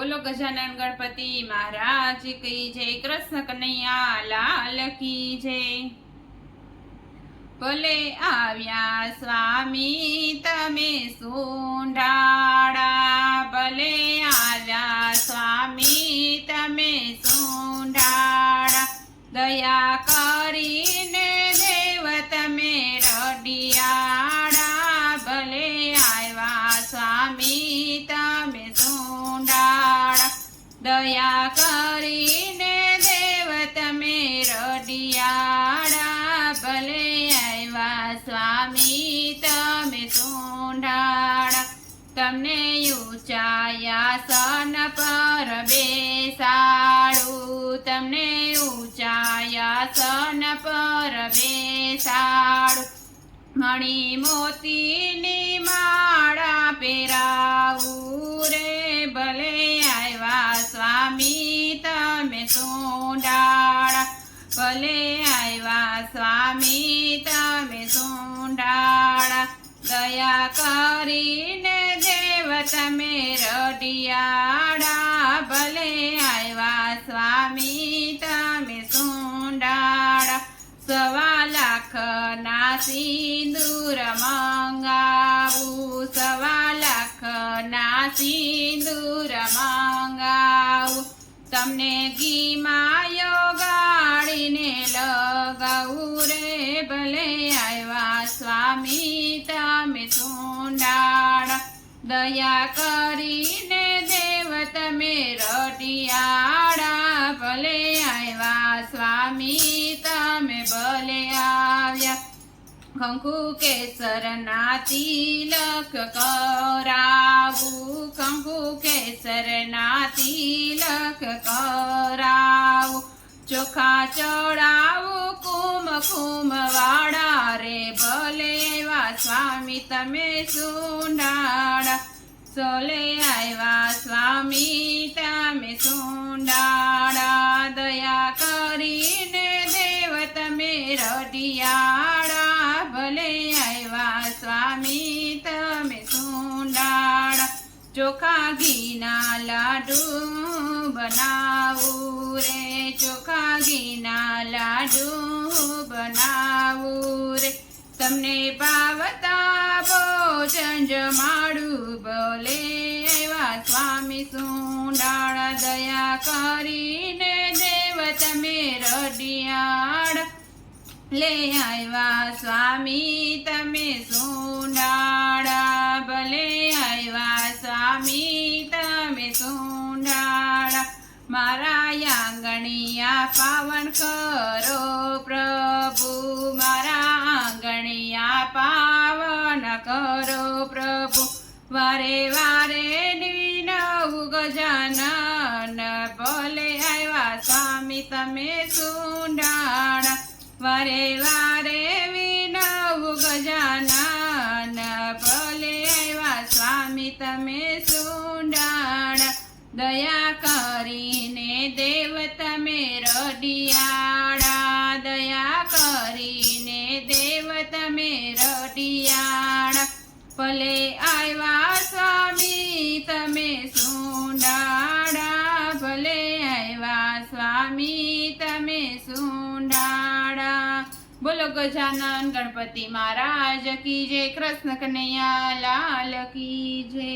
બોલો ગજાનન ગણપતિ મહારાજ, કી જય, કૃષ્ણ કનૈયા, લાલ કી જય. ભલે આવ્યા સ્વામી, તમે સુંઢાડા ભલે આવ્યા સ્વામી, તમે સુંઢાડા દયા કરીને દયા કરીને દેવ તમે રડિયાડા ભલે આવ્યા સ્વામી, તમે સુંઢાડા તમને ઊંચાયાસન પર બેસાડું. તમને ઊંચાયાસન પર બેસાડું. મણી મોતીની માળા પહેરાવું રે, ભલે સ્વામી, તમે સુંડાળા ભલે આવ્યા સ્વામી, તમે સુંડાળા દયા કરીને દેવ તમે રડિયાળા ભલે આવ્યા સ્વામી, તમે સુંડાળા સવા લાખના સિંદૂર મંગાવું. સવા લાખના સિંદૂર મંગાવું તમને ઘીમાં યોગાડીને લગાવું રે ભલે આવ્યા સ્વામી, તમે સુંડાળા દયા કરીને દેવ તમે રટિયાળા ભલે આવ્યા સ્વામી, તમે ભલે આવ્યા કંકુ કેસર ના તિલક કરાવું. કંકુ કેસર ના તિલક કરાવું. ચોખા ચડાવું, કુમ કુમ વાડા રે ભલે આવ્યા સ્વામી તમે સુંડાળા સોલે આવ્યા સ્વામી તમે સુંડાળા દયા કરીને દેવ તમે રટિયાળા ચોખા ઘીના લાડુ બનાવું રે ચોખા ઘીના લાડુ બનાવું રે. તમને પાવતા ભોજન જમાડું બોલે, એવા સ્વામી સુંડાળા દયા કરીને દેવ તમે રડિયાળ લે આવ્યા સ્વામી, તમે સુંડાળા. ભલે આવ્યા સ્વામી, તમે સુંડાળા. મારા આંગણિયા પાવન કરો પ્રભુ. મારા આંગણિયા પાવન કરો પ્રભુ. વારે વારે નવું ગજાનન. ભલે આવ્યા સ્વામી, તમે સુંડાળા. વારે વારે વિનવું ગજાનન, ભલે આવ્યા સ્વામી તમે સુંડાણ, દયા કરીને દેવ તમે રડિયાળા દયા કરીને દેવ તમે રડિયાળા ભલે આવ્યા બોલો ગજાનન ગણપતિ મહારાજ કી જય કૃષ્ણ કનૈયા લાલ કી જય.